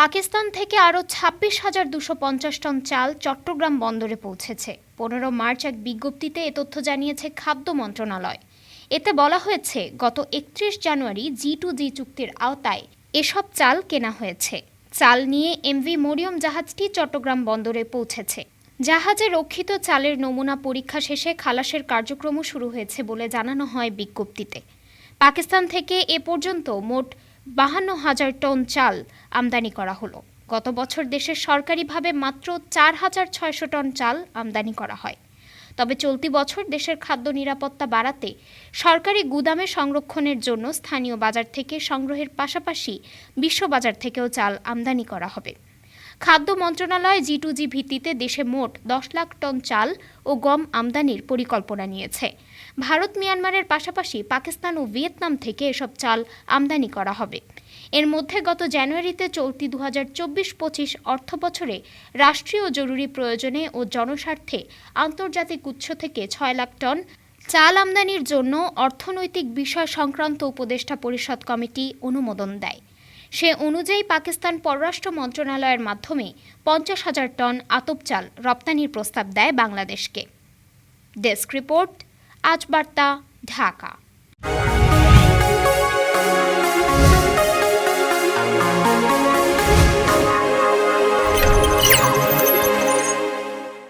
পাকিস্তান থেকে আরও ছাব্বিশ হাজার দুশো পঞ্চাশ টন চাল চট্টগ্রাম বন্দরে পৌঁছেছে। পনেরো মার্চ এক বিজ্ঞপ্তিতে এ তথ্য জানিয়েছে খাদ্য মন্ত্রণালয়। এতে বলা হয়েছে, গত একত্রিশ জানুয়ারি জি টু জি চুক্তির আওতায় এসব চাল কেনা হয়েছে। চাল নিয়ে এমভি মরিয়ম জাহাজটি চট্টগ্রাম বন্দরে পৌঁছেছে। জাহাজে রক্ষিত চালের নমুনা পরীক্ষা শেষে খালাসের কার্যক্রমও শুরু হয়েছে বলে জানানো হয় বিজ্ঞপ্তিতে। পাকিস্তান থেকে এ পর্যন্ত মোট বাহান্ন হাজার টন চাল আমদানি করা হলো। গত বছর দেশে সরকারিভাবে মাত্র চার হাজার ছয়শো টন চাল আমদানি করা হয়। তবে চলতি বছর দেশের খাদ্য নিরাপত্তা বাড়াতে সরকারি গুদামে সংরক্ষণের জন্য স্থানীয় বাজার থেকে সংগ্রহের পাশাপাশি বিশ্ববাজার থেকেও চাল আমদানি করা হবে। খাদ্য মন্ত্রণালয় জি টু জি ভিত্তিতে দেশে মোট দশ লাখ টন চাল ও গম আমদানির পরিকল্পনা নিয়েছে। ভারত, মিয়ানমারের পাশাপাশি পাকিস্তান ও ভিয়েতনাম থেকে এসব চাল আমদানি করা হবে। এর মধ্যে গত জানুয়ারিতে চলতি দু হাজার চব্বিশ পঁচিশ অর্থ বছরে রাষ্ট্রীয় জরুরি প্রয়োজনে ও জনস্বার্থে আন্তর্জাতিক উৎস থেকে ছয় লাখ টন চাল আমদানির জন্য অর্থনৈতিক বিষয় সংক্রান্ত উপদেষ্টা পরিষদ কমিটি অনুমোদন দেয়। সে অনুযায়ী পাকিস্তান পররাষ্ট্র মন্ত্রণালয়ের মাধ্যমে পঞ্চাশ হাজার টন আতপ চাল রপ্তানির প্রস্তাব দেয় বাংলাদেশকে। ডেস্ক রিপোর্ট, আজ বার্তা, ঢাকা।